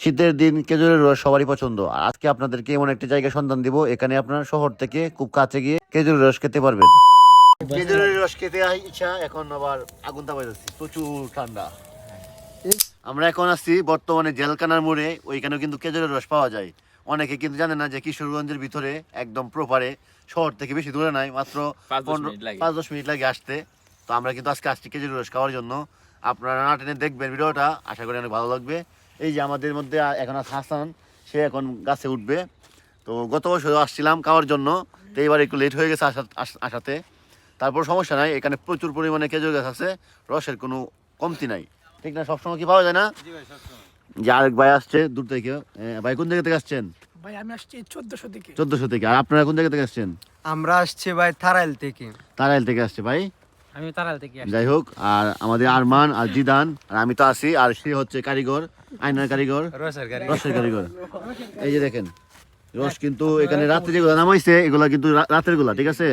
শীতের দিন খেজুরের রস সবারই পছন্দ। আর আজকে আপনাদেরকে এমন একটা জায়গা সন্ধান দিব এখানে আপনার শহর থেকে খুব কাছে গিয়ে খেজুরের রস খেতে পারবেন। খেজুরের রস খেতে ইচ্ছা এখন আবার আগুন তাপাই যাচ্ছি প্রচুর ঠান্ডা। আমরা এখন আসছি বর্তমানে জেলকানার মোড়ে ওইখানেও কিন্তু খেজুরের রস পাওয়া যায়। অনেকে কিন্তু জানে না যে কিশোরগঞ্জের ভিতরে একদম প্রপারে শহর থেকে বেশি দূরে নাই মাত্র পাঁচ দশ পনেরো মিনিট লাগে। পাঁচ দশ মিনিট লাগে আসতে। তো আমরা কিন্তু আজকে আসছি খেজুরের রস খাওয়ার জন্য। আপনারা না টেনে দেখবেন ভিডিওটা আশা করি অনেক ভালো লাগবে। এই যে আমাদের মধ্যে এখন আছে হাসান সে এখন গাছে উঠবে। তো গত বছর আসছিলাম খাওয়ার জন্য তো এইবার একটু লেট হয়ে গেছে আসা আসাতে। তারপর সমস্যা নাই এখানে প্রচুর পরিমাণে খেজুর গাছ আছে রসের কোনো কমতি নাই। ঠিক না? সবসময় কি পাওয়া যায় না? যে আরেক ভাই আসছে দূর থেকে। ভাই কোন জায়গা থেকে আসছেন? ভাই আমি আসছি চোদ্দশো থেকে। চোদ্দশো থেকে। আর আপনারা কোন জায়গা থেকে আসছেন? আমরা আসছি ভাই থারাইল থেকে। তারাইল থেকে আসছে ভাই। আমি তারাল থেকে যাই হোক আর আমাদের আরমান আর জিদান আর আমি তো আছি আর সে হচ্ছে কারিগর আয়নার কারিগর। রসের কারিগর। এই যে দেখেন রস কিন্তু এখানে রাতে যেগুলো নামাইছে এগুলা কিন্তু রাতেরগুলা ঠিক আছে?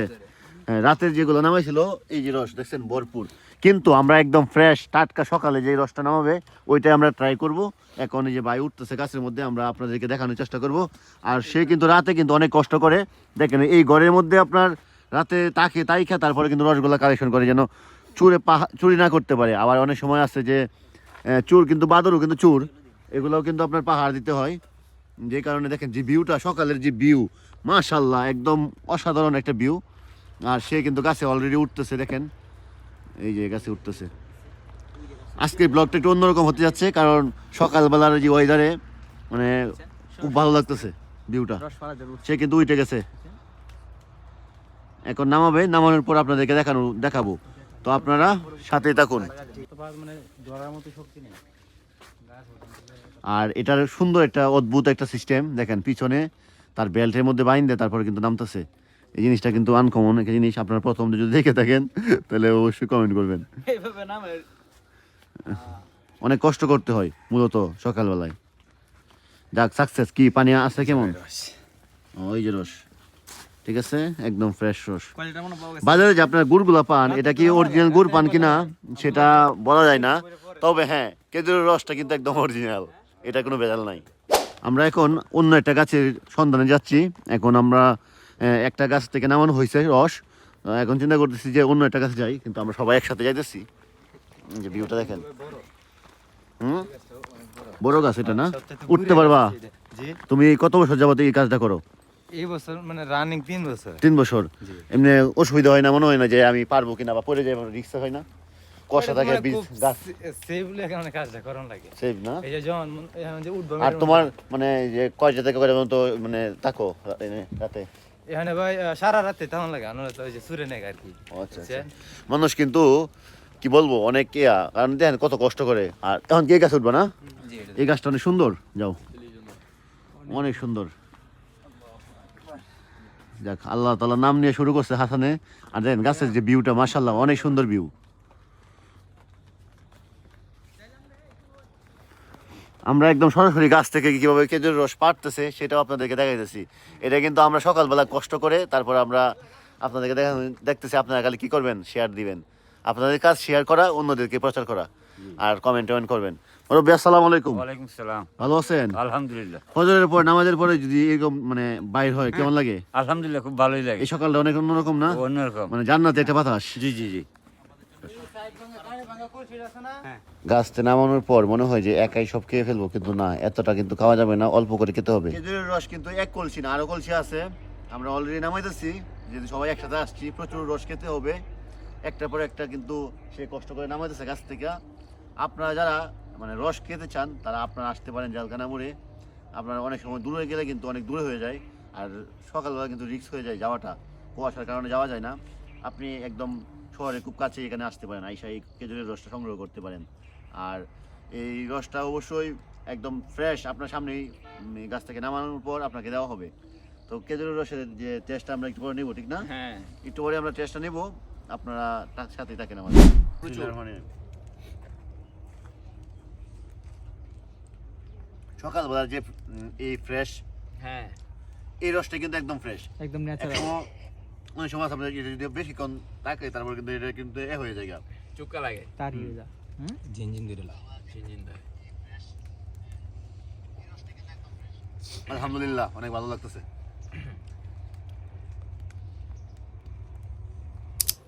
হ্যাঁ রাতের যেগুলো নামাইছিল এই যে রস দেখছেন ভরপুর। কিন্তু আমরা একদম ফ্রেশ টাটকা সকালে যে রসটা নামাবে ওইটাই আমরা ট্রাই করব। এখন এই যে ভাই উঠতেছে গাছের মধ্যে আমরা আপনাদেরকে দেখানোর চেষ্টা করব। আর সে কিন্তু রাতে কিন্তু অনেক কষ্ট করে দেখেন এই ঘরের মধ্যে আপনার রাতে তাকে তাই খা তারপরে কিন্তু রসগুলা কালেকশন করে যেন চুরে পাহা চুরি না করতে পারে। আবার অনেক সময় আছে যে চুর কিন্তু বাদরও কিন্তু চুর। এগুলোও কিন্তু আপনার পাহাড় দিতে হয়। যে কারণে দেখেন যে ভিউটা সকালের যে ভিউ মাশাল্লাহ একদম অসাধারণ একটা ভিউ আর সে কিন্তু গাছে অলরেডি উঠতেছে দেখেন। এই যে গাছে উঠতেছে। আজকের ব্লগটা একটু অন্যরকম হতে যাচ্ছে কারণ সকালবেলার যে ওয়েদারে মানে খুব ভালো লাগতেছে ভিউটা সে কিন্তু উঠে গেছে। এখন নামাবে নামানোর পর আপনাদেরকে দেখানো দেখাবো। তো আপনারা সাথে থাকুন। আর এটার সুন্দর একটা অদ্ভুত একটা সিস্টেম দেখেন পিছনে তার বেল্টের মধ্যে বাইন দেয় তারপরে কিন্তু নামতেছে। এই জিনিসটা কিন্তু আনকমন একটা জিনিস আপনারা প্রথম যদি দেখে থাকেন তাহলে অবশ্যই কমেন্ট করবেন। অনেক কষ্ট করতে হয় মূলত সকালবেলায়। যাক সাকসেস কি? পানি আছে কেমন? ওই যে রস। ঠিক আছে? একদম ফ্রেশ রস। বাজারে যে আপনার গুড়গুলা পান এটা কি অরিজিনাল গুড় পান কিনা সেটা বলা যায় না। তবে হ্যাঁ খেজুরের রসটা কিন্তু একদম অরিজিনাল এটা কোনো ভেজাল নাই। আমরা এখন অন্য একটা গাছের সন্ধানে যাচ্ছি। এখন আমরা একটা গাছ থেকে নামানো হয়েছে রস। এখন চিন্তা করতেছি যে অন্য একটা গাছে যাই কিন্তু আমরা সবাই একসাথে যাইতেছি। যে ভিউটা দেখেন। হুম? বড় গাছ এটা না? উঠতে পারবা? তুমি কত বছর যাবত এই কাজটা করো? এই বছর মানে রানিং তিন বছর। তিন বছর? এমনি অসুবিধা হয় না মনে হয় না যে আমি পারব কিনা বা পড়ে যাব রিক্সা হয় না? কষা থাকে বীজ গাছ। সেফলি এখানে কাজটা করার লাগে। সেভ না? এই যে যখন যে উঠবো আর তোমার মানে যে কয়টা থেকে করে তো মানে থাকো রাতে? এখানে ভাই সারা রাতে তেমন লাগে আনলে তো ওই যে সুরে নেই আর কি। আচ্ছা আচ্ছা। মানুষ কিন্তু কি বলব অনেক ইয়া কারণ দেখেন কত কষ্ট করে। আর এখন কে গাছ উঠবে না? এই গাছটা অনেক সুন্দর যাও। অনেক সুন্দর। যাক আল্লাহ তালা নাম নিয়ে শুরু করছে হাসানে। আর দেখেন গাছের যে ভিউটা মাসাল্লাহ অনেক সুন্দর ভিউ আমরা একদম সরাসরি গাছ থেকে কীভাবে খেজুরের রস পাড়তেছে, সেটাও আপনাদেরকে দেখাইতেছি। এটা কিন্তু আমরা সকালবেলা কষ্ট করে, তারপর আমরা আপনাদেরকে দেখা দেখতেছি আপনারা খালি কি করবেন? শেয়ার দিবেন। আপনাদের কাজ শেয়ার করা, অন্যদেরকে প্রচার করা। আর কমেন্ট টমেন্ট করবেন। মুরব্বী আসসালামু আলাইকুম। ওয়ালাইকুম সালাম। ভালো আছেন? আলহামদুলিল্লাহ। ফজরের পর নামাজের পরে যদি এরকম মানে বাইর হয় কেমন লাগে? আলহামদুলিল্লাহ খুব ভালোই লাগে। এই সকালটা অনেক অন্যরকম না? অন্যরকম। মানে জান্নাতে একটা বাতাস। জি জি জি। গাছতে নামানোর পর মনে হয় যে একাই সব খেয়ে ফেলব কিন্তু না এতটা কিন্তু খাওয়া যাবে না অল্প করে খেতে হবে। খেজুরের রস কিন্তু এক কলসি না আরও কলসি আছে। আমরা অলরেডি নামাইতেছি যদি সবাই একসাথে আসছি প্রচুর রস খেতে হবে। একটা পর একটা কিন্তু সে কষ্ট করে নামাইতেছে গাছ থেকে। আপনারা যারা মানে রস খেতে চান তারা আপনারা আসতে পারেন জালকানা মোড়ে। আপনারা অনেক সময় দূরে গেলে কিন্তু অনেক দূরে হয়ে যায় আর সকালবেলা কিন্তু রিক্স হয়ে যায় যাওয়াটা। কুয়াশার কারণে যাওয়া যায় না। আপনি একদম শহরে খুব কাছে এখানে আসতে পারেন আইসা এই খেজুরের রসটা সংগ্রহ করতে পারেন। আর এই রসটা অবশ্যই একদম ফ্রেশ আপনার সামনেই গাছ থেকে নামানোর পর আপনাকে দেওয়া হবে। তো খেজুরের রসের যে টেস্টটা আমরা একটু পরে নেব ঠিক না? হ্যাঁ। একটু পরে আমরা টেস্টটা নেব আপনারা তার সাথেই থাকেন আমাদের। মানে যে এই ফ্রেশ হ্যাঁ। এই রসটা কিন্তু একদম ফ্রেশ একদম ন্যাচারাল অনেক সময় আমরা এটা যদি বেশিক্ষণ থাকে তারপর কিন্তু এটা কিন্তু এ হয়ে যায়। চুক্কা লাগে। তার হয়ে যা ঝিনঝিন দিলে চিনচিন দেয়। আলহামদুলিল্লাহ অনেক ভালো লাগতেছে।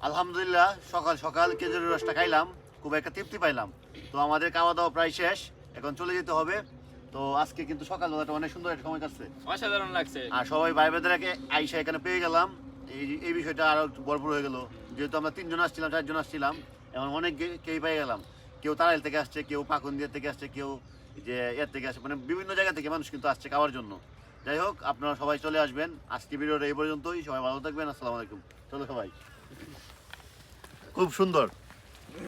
আলহামদুলিল্লাহ সকাল সকাল খেজুরের রসটা খাইলাম খুব একটা তৃপ্তি পাইলাম। তো আমাদের খাওয়া দাওয়া প্রায় শেষ এখন চলে যেতে হবে। তো আজকে কিন্তু সকালবেলাটা অনেক সুন্দর একটা সময় কাটছে। অসাধারণ লাগছে। আর সবাই ভাই বেদারাকে আইসা এখানে পেয়ে গেলাম। এই এই বিষয়টা আরও ভরপুর হয়ে গেল। যেহেতু আমরা তিনজন আসছিলাম চারজন আসছিলাম এখন অনেক কেই পেয়ে গেলাম। কেউ তারাইল থেকে আসছে কেউ পাকুন্দিয়া থেকে আসছে কেউ যে এর থেকে আসছে মানে বিভিন্ন জায়গা থেকে মানুষ কিন্তু আসছে খাওয়ার জন্য। যাই হোক আপনারা সবাই চলে আসবেন। আজকে ভিডিওটা এই পর্যন্তই। সবাই ভালো থাকবেন। আসসালামু আলাইকুম। চলো সবাই। খুব সুন্দর।